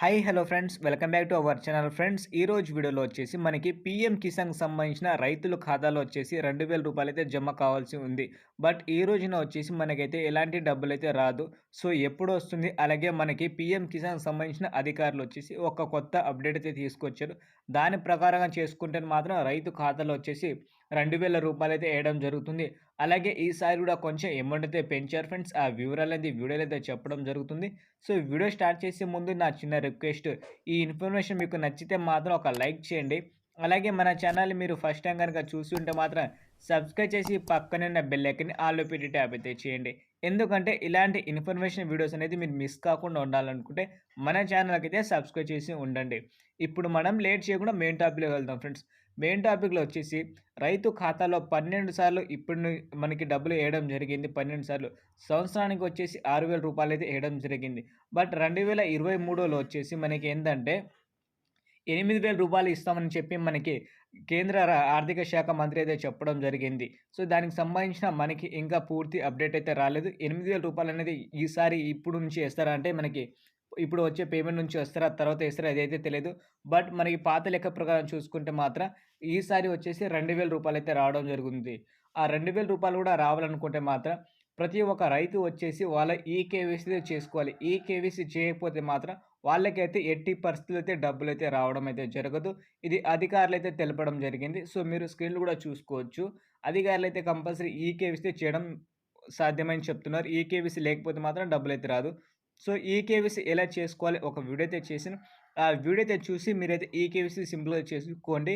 Hi hello friends welcome back to our channel friends ఈ రోజు వీడియోలో వచ్చేసి మనకి పీఎం కిసాన్ సంబంధించిన రైతుల ఖాతాలో వచ్చేసి రెండు వేల రూపాయలు అయితే జమ కావాల్సి ఉంది. బట్ ఈ రోజున వచ్చేసి మనకైతే ఎలాంటి డబ్బులు అయితే రాదు. సో ఎప్పుడు వస్తుంది? అలాగే మనకి పీఎం కిసాన్ సంబంధించిన అధికారులు వచ్చేసి ఒక కొత్త అప్డేట్ అయితే తీసుకొచ్చారు. దాని ప్రకారంగా చేసుకుంటే మాత్రం రైతు ఖాతాలో వచ్చేసి రెండు వేల రూపాయలు అయితే వేయడం జరుగుతుంది. అలాగే ఈసారి కూడా కొంచెం అమౌంట్ అయితే పెంచారు ఫ్రెండ్స్ ఆ వివరాలు అనేది వీడియోలో అయితే చెప్పడం జరుగుతుంది. సో వీడియో స్టార్ట్ చేసే ముందు నా చిన్న రిక్వెస్ట్ ఈ ఇన్ఫర్మేషన్ మీకు నచ్చితే మాత్రం ఒక లైక్ చేయండి. అలాగే మన ఛానల్ మీరు ఫస్ట్ టైం కనుక చూసి ఉంటే మాత్రం సబ్స్క్రైబ్ చేసి పక్కనున్న ఉన్న బెల్ ఐకన్ ఆల్లో పెట్టి ట్యాప్ అయితే చేయండి. ఎందుకంటే ఇలాంటి ఇన్ఫర్మేషన్ వీడియోస్ అనేది మీరు మిస్ కాకుండా ఉండాలనుకుంటే మన ఛానల్కి అయితే సబ్స్క్రైబ్ చేసి ఉండండి. ఇప్పుడు మనం లేట్ చేయకుండా మెయిన్ టాపిక్లోకి వెళ్దాం ఫ్రెండ్స్ మెయిన్ టాపిక్లో వచ్చేసి రైతు ఖాతాలో పన్నెండు సార్లు ఇప్పుడు మనకి డబ్బులు వేయడం జరిగింది పన్నెండు సార్లు. సంవత్సరానికి వచ్చేసి ఆరు వేల రూపాయలు అయితే వేయడం జరిగింది. బట్ రెండు వేల ఇరవై మూడులో వచ్చేసి మనకి ఏంటంటే ఎనిమిది వేల రూపాయలు ఇస్తామని చెప్పి మనకి కేంద్ర ఆర్థిక శాఖ మంత్రి అయితే చెప్పడం జరిగింది. సో దానికి సంబంధించిన మనకి ఇంకా పూర్తి అప్డేట్ అయితే రాలేదు. ఎనిమిది వేల రూపాయలు అనేది ఈసారి ఇప్పుడు నుంచి ఇస్తారంటే మనకి ఇప్పుడు వచ్చే పేమెంట్ నుంచి వస్తారా తర్వాత ఇస్తారా అదైతే తెలియదు. బట్ మనకి పాత లెక్క ప్రకారం చూసుకుంటే మాత్రం ఈసారి వచ్చేసి రెండు వేల రూపాయలు అయితే రావడం జరుగుతుంది. ఆ రెండు వేల రూపాయలు కూడా రావాలనుకుంటే మాత్రం ప్రతి ఒక్క రైతు వచ్చేసి వాళ్ళ ఈ కేవీసీ చేసుకోవాలి. ఈ కేవీసీ చేయకపోతే మాత్రం వాళ్ళకైతే ఎట్టి పరిస్థితులు అయితే డబ్బులు అయితే రావడం అయితే జరగదు. ఇది అధికారులు అయితే తెలపడం జరిగింది. సో మీరు స్క్రీన్లు కూడా చూసుకోవచ్చు. అధికారులు అయితే కంపల్సరీ ఈ కేవీసీ చేయడం సాధ్యమని చెప్తున్నారు. ఈ కేవీసీ లేకపోతే మాత్రం డబ్బులు అయితే రాదు. సో ఈ కేవీసీ ఎలా చేసుకోవాలి? ఒక వీడియో అయితే చేసిన ఆ వీడియో అయితే చూసి మీరైతే ఈ కేవీసీ సింపుల్గా చేసుకోండి.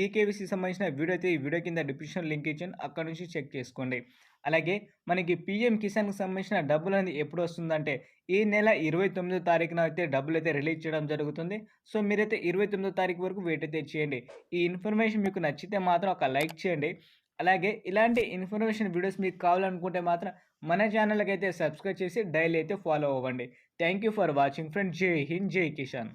ఈ కేవీసీ సంబంధించిన వీడియో అయితే ఈ వీడియో కింద డిస్క్రిప్షన్ లింక్ ఇచ్చాను. అక్కడ నుంచి చెక్ చేసుకోండి. అలాగే మనకి పిఎం కిసాన్కి సంబంధించిన డబ్బులు అనేది ఎప్పుడు వస్తుందంటే ఈ నెల ఇరవై తొమ్మిదో తారీఖున అయితే డబ్బులు అయితే రిలీజ్ చేయడం జరుగుతుంది. సో మీరైతే ఇరవై తొమ్మిదో తారీఖు వరకు వెయిట్ అయితే చేయండి. ఈ ఇన్ఫర్మేషన్ మీకు నచ్చితే మాత్రం ఒక లైక్ చేయండి. అలాగే ఇలాంటి ఇన్ఫర్మేషన్ వీడియోస్ మీకు కావాలనుకుంటే మాత్రం మన ఛానల్కి అయితే సబ్స్క్రైబ్ చేసి డైలీ అయితే ఫాలో అవ్వండి. Thank you for watching friend జై హింద్ జై కిషన్